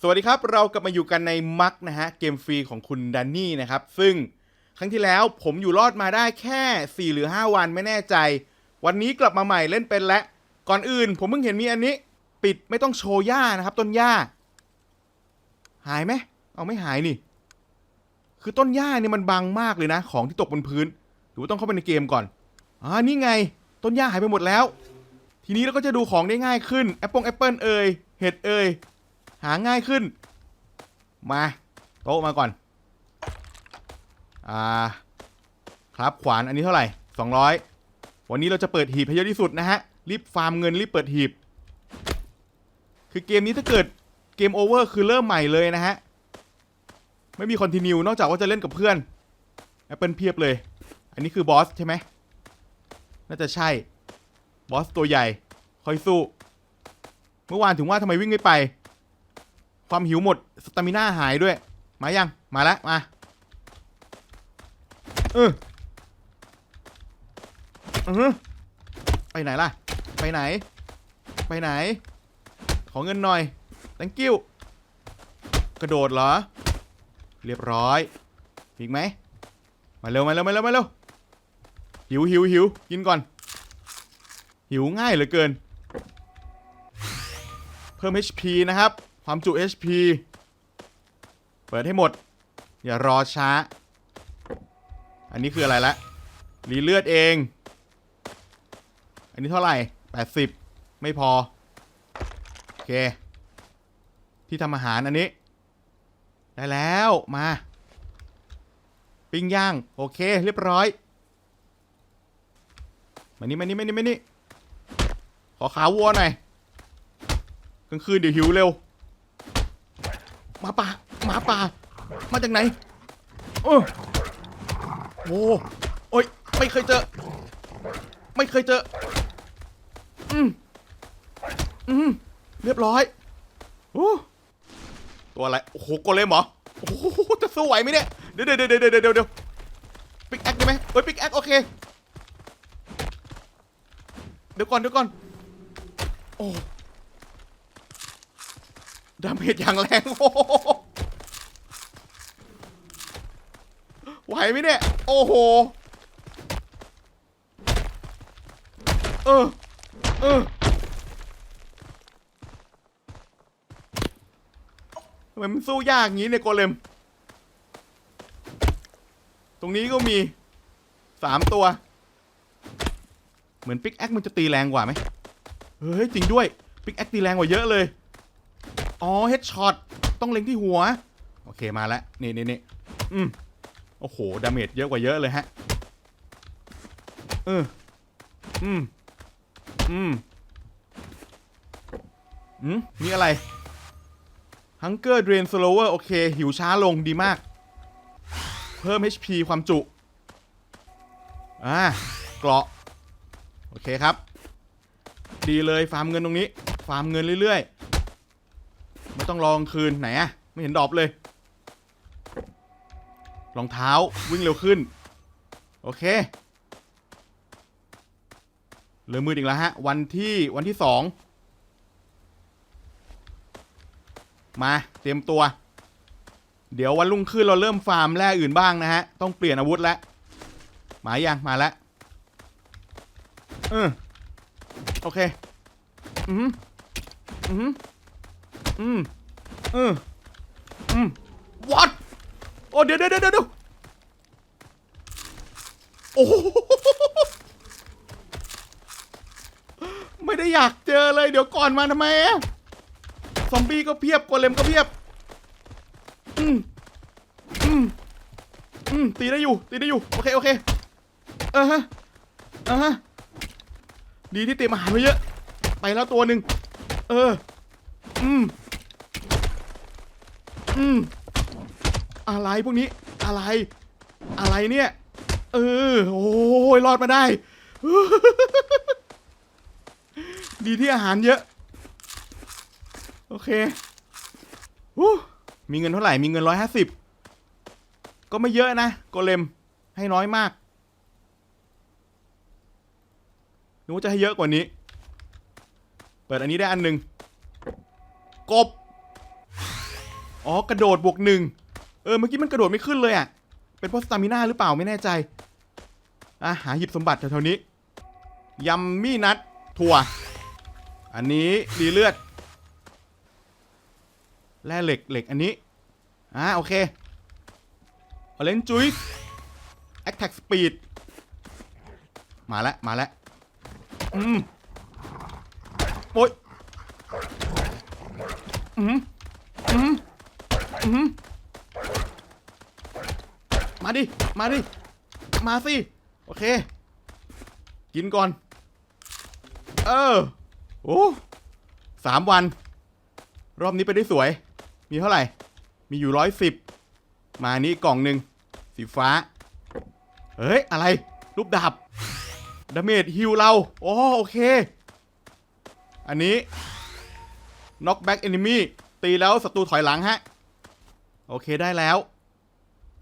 สวัสดีครับ เรากลับมาอยู่กันในมักนะฮะ เกมฟรีของคุณดันนี่นะครับ ซึ่งครั้งที่แล้วผมอยู่รอดมาได้แค่ 4 หรือ 5 วันไม่แน่ใจ วันนี้กลับมาใหม่เล่นเป็นและก่อนอื่น ผมเพิ่งเห็นมีอันนี้ ปิดไม่ต้องโชว์หญ้านะครับ ต้นหญ้า หายไหมเอาไม่หายนี่ คือต้นหญ้าเนี่ยมันบังมากเลยนะ ของที่ตกบนพื้นหรือว่าต้องเข้าไปในเกมก่อนอ่านี่ไง ต้นหญ้าหายไปหมดแล้ว ทีนี้เราก็จะดูของได้ง่ายขึ้นแอปเปิลแอปเปิลเอ่ยเห็ดเอ่ย หาง่ายขึ้น มา โต๊ะมาก่อน อ่า ครับขวานอันนี้เท่าไหร่ 200 วันนี้เราจะเปิดหีบให้เยอะที่สุดนะฮะ รีบฟาร์มเงินรีบเปิดหีบ คือเกมนี้ถ้าเกิดเกมโอเวอร์คือเริ่มใหม่เลยนะฮะ ไม่มีคอนติเนียนอกจากว่าจะเล่นกับเพื่อนแอปเปิลเพียบเลย อันนี้คือบอสใช่ไหม น่าจะใช่ บอสตัวใหญ่ คอยสู้ เมื่อวานถึงว่าทำไมวิ่งไม่ไป ความหิวหมดสตามิน่าหายด้วย มายัง มาแล้วมา เออเออไปไหนล่ะ ไปไหน ไปไหน ขอเงินหน่อย thank you กระโดดเหรอ เรียบร้อยอีกไหม มาเร็วมาเร็วมาเร็วมาเร็วหิวหิวหิวกินก่อน หิวง่ายเหลือเกิน เพิ่ม HP นะครับ ความจุ HP เปิดให้หมด อย่ารอช้า อันนี้คืออะไรละรีเลือดเอง อันนี้เท่าไหร่ 80 ไม่พอ โอเค ที่ทำอาหารอันนี้ ได้แล้วมา ปิ้งย่าง โอเค เรียบร้อย มานี่มานี่มานี่มานี่ขอขาวัวหน่อยกลางคืนเดี๋ยวหิวเร็ว มาป่าหมาป่า มาจากไหนโอ้โหโอ้ยไม่เคยเจอ ไม่เคยเจอ อืมอืมเรียบร้อยโอ้ตัวอะไร โอ้โหโกเลมเหรอ โอ้โห จะสู้ไหวไหมเนี่ย เดี๋ยวเดี๋ยวเดี๋ยวเดี๋ยวเดี๋ยวเดี๋ยวปิกแอคได้ไหมเอ้ยปิกแอคโอเค เดี๋ยวก่อนเดี๋ยวก่อน โอ้ ดาเมจอย่างแรงโอ้โหไหวไหมเนี่ย โอ้โห เออ เออทำไมมันสู้ยากงี้เนี่ยโกเลม ตรงนี้ก็มีสามตัว เหมือนปิกแอคมันจะตีแรงกว่าไหม เฮ้ย จริงด้วย ปิกแอคตีแรงกว่าเยอะเลย อ๋อเฮดช็อตต้องเล็งที่หัว โอเคมาแล้วนี่นี่นี่อืมโอ้โหดาเมจเยอะกว่าเยอะเลยฮะเอออืมอืมอืมนี่อะไร Hunger Drain Slower โอเค หิวช้าลงดีมาก เพิ่ม HP ความจุ อ่าเกราะ โอเคครับ ดีเลยฟาร์มเงินตรงนี้ ฟาร์มเงินเรื่อยๆ ต้องรองคืนไหนอะไม่เห็นดรอปเลย รองเท้าวิ่งเร็วขึ้น โอเคเหลือมืออีกแล้วฮะ วันที่วันที่สองมาเตรียมตัว เดี๋ยววันรุ่งขึ้นเราเริ่มฟาร์มแร่อื่นบ้างนะฮะ ต้องเปลี่ยนอาวุธแล้วมายังมาแล้วเออโอเค อืมอืมอืม อืมอืม what โอ้เดี๋ยวเดี๋ยวเดี๋ยวเดี๋ยวโอ้โหไม่ได้อยากเจอเลย เดี๋ยวก่อนมาทำไมอะซอมบี้ก็เพียบโกเลมก็เพียบ อืมอืมอืมตีได้อยู่ ตีได้อยู่ โอเค โอเคเออฮะเออฮะ ดีที่เตรียมอาหารไว้เยอะ ไปแล้วตัวหนึ่ง เออ อืม อืมอะไรพวกนี้ อะไร อะไรเนี่ย เออ โอ้ยรอดมาได้ ดีที่อาหารเยอะ โอเคอู้มีเงินเท่าไหร่ มีเงินร้อยห้าสิบ ก็ไม่เยอะนะโกเลม ให้น้อยมากนึกว่าจะให้เยอะกว่านี้ เปิดอันนี้ได้อันหนึ่งกบ อ๋อกระโดดบวกหนึ่งเออเมื่อกี้มันกระโดดไม่ขึ้นเลยอะ เป็นเพราะสตามิน่าหรือเปล่าไม่แน่ใจอะหาหยิบสมบัติแถวๆนี้ยัมมี่นัทถั่ว อันนี้ดีเลือด แร่เหล็กเหล็กอันนี้อ่าโอเคอเรนจุยแอคแท็กสปีดมาแล้วมาแล้วอืมโอ้ยอืม อืมมาดิ มาดิ มาสิ โอเค กินก่อน เออ โอ้สามวัน รอบนี้ไปได้สวย มีเท่าไหร่ มีอยู่ร้อยสิบ มานี้กล่องหนึ่ง สีฟ้า เฮ้ย อะไร รูปดาบ ดาเมจฮิวเรา โอ้โอเค อันนี้ knock back enemy ตีแล้วศัตรูถอยหลังฮะ โอเคได้แล้ว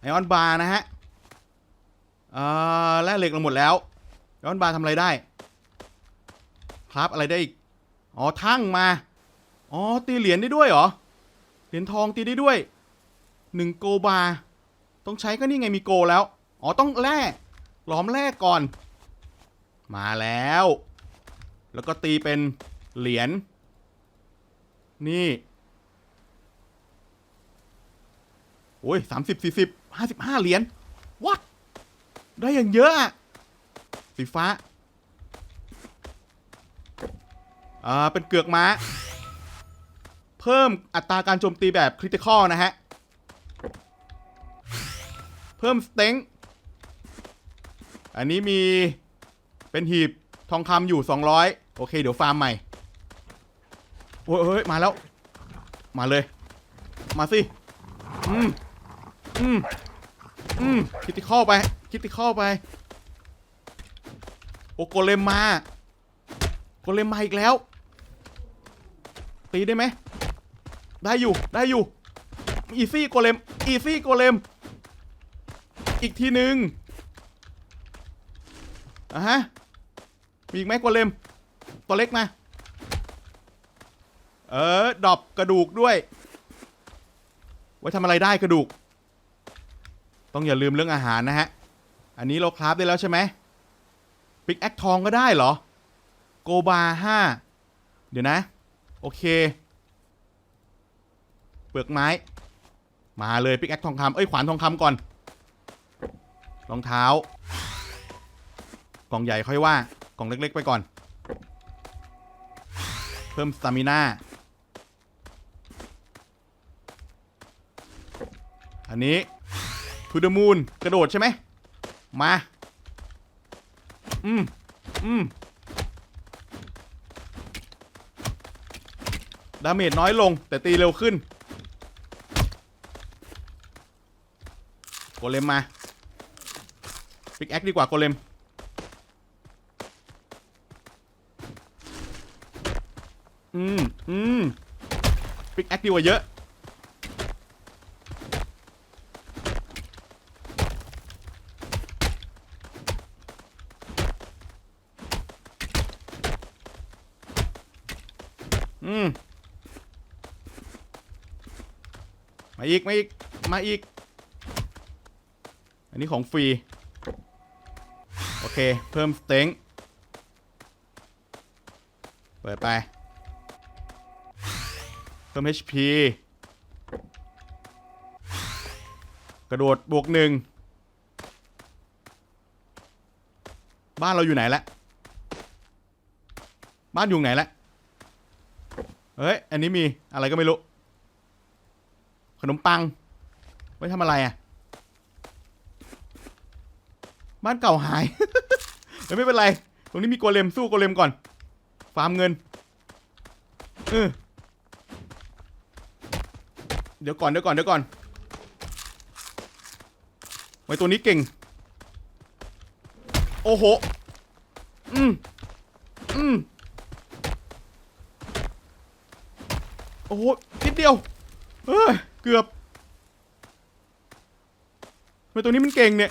ไอออนบาร์นะฮะอ่าแร่เหล็กเราหมดแล้วไอออนบาร์ทำอะไรได้ ครับอะไรได้อีกอ๋อทั้งมาอ๋อตีเหรียญได้ด้วยเหรอเหรียญทองตีได้ด้วยหนึ่งโกบาร์ต้องใช้ก็นี่ไงมีโกแล้ว อ๋อต้องแร่หลอมแร่ก่อน มาแล้ว แล้วก็ตีเป็นเหรียญนี่ โอ้ยสามสิบสี่สิบห้าสิบห้าเหรียญวัดได้อย่างเยอะอะสีฟ้า อ่า เป็นเกือกม้า เพิ่มอัตราการโจมตีแบบคริติคอลนะฮะ เพิ่มสเต็งอันนี้มีเป็นหีบทองคำอยู่ 200 โอเค เดี๋ยวฟาร์มใหม่ โอ้ยมาแล้ว มาเลย มาสิ อืม อืมอืมคิดติคอไปคิดติคอไปโอโกเลมมาโกเลมมาอีกแล้ว ตีได้ไหมได้อยู่ได้อยู่อีซี่โกเลมอีซี่โกเลมอีกทีหนึ่งอะฮะมีอีกไหมโกเลมตัวเล็กมาเออดรอปกระดูกด้วย ไว้ทำอะไรได้กระดูก ต้องอย่าลืมเรื่องอาหารนะฮะ อันนี้เราคราฟได้แล้วใช่ไหมปิกแอคทองก็ได้เหรอ โกบาห้าเดี๋ยวนะ โอเค เปลือกไม้ มาเลยปิกแอคทองคำเอ้ย ขวานทองคำก่อน รองเท้า กล่องใหญ่ค่อยว่า กล่องเล็ก ๆ ไปก่อน เพิ่มสตามิน่าอันนี้ ทูเดมูนกระโดดใช่ไหมมา อืม อืม ดาเมจน้อยลง แต่ตีเร็วขึ้น โกเลมมา ปิกแอคดีกว่าโกเลม อืม อืม ปิกแอคดีกว่าเยอะ อืมมาอีก มาอีก มาอีก อันนี้ของฟรี โอเค เพิ่มสเต็งเปิดไป เพิ่ม HP กระโดดบวกหนึ่ง บ้านเราอยู่ไหนละ บ้านอยู่ไหนละ เฮ้ย อันนี้มีอะไรก็ไม่รู้ ขนมปัง ไว้ทำอะไรอะ บ้านเก่าหายเดี๋ยวไม่เป็นไร ตรงนี้มีโกเลมสู้โกเลมก่อน ฟาร์มเงิน เออเดี๋ยวก่อนเดี๋ยวก่อนเดี๋ยวก่อน ไว้ตัวนี้เก่ง โอ้โห อืม อืม อ้โหนิดเดียวเฮ้ยเกือบทำไมตัวนี้มันเก่งเนี่ย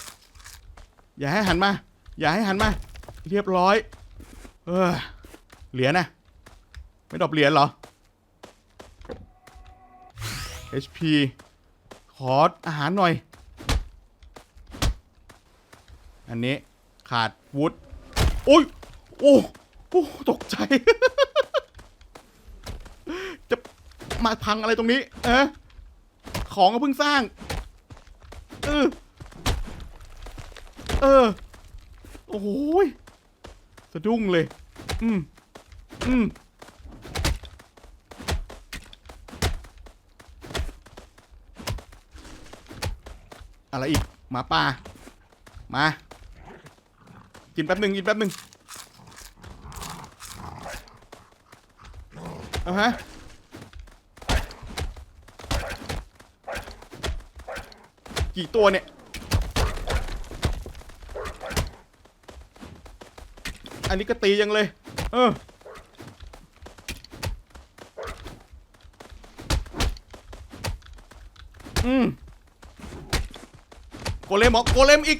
อย่าให้หันมา อย่าให้หันมา เรียบร้อย เออ เหรียญนะ ไม่ดอปเหรียญเหรอ HP ขออาหารหน่อย อันนี้ขาดวุฒโอ้ย โอ้โอ้ตกใจ จะ มาพังอะไรตรงนี้ เอะของก็เพิ่งสร้าง เออ เออ โอ้โหยสะดุ้งเลย อืม อืม อะไรอีก หมาป่า มา กินแป๊บหนึ่งกินแป๊บหนึ่งเอาฮะ กี่ตัวเนี่ย อันนี้ก็ตียังเลย เออ อืม โกเลมออกโกเลมอีก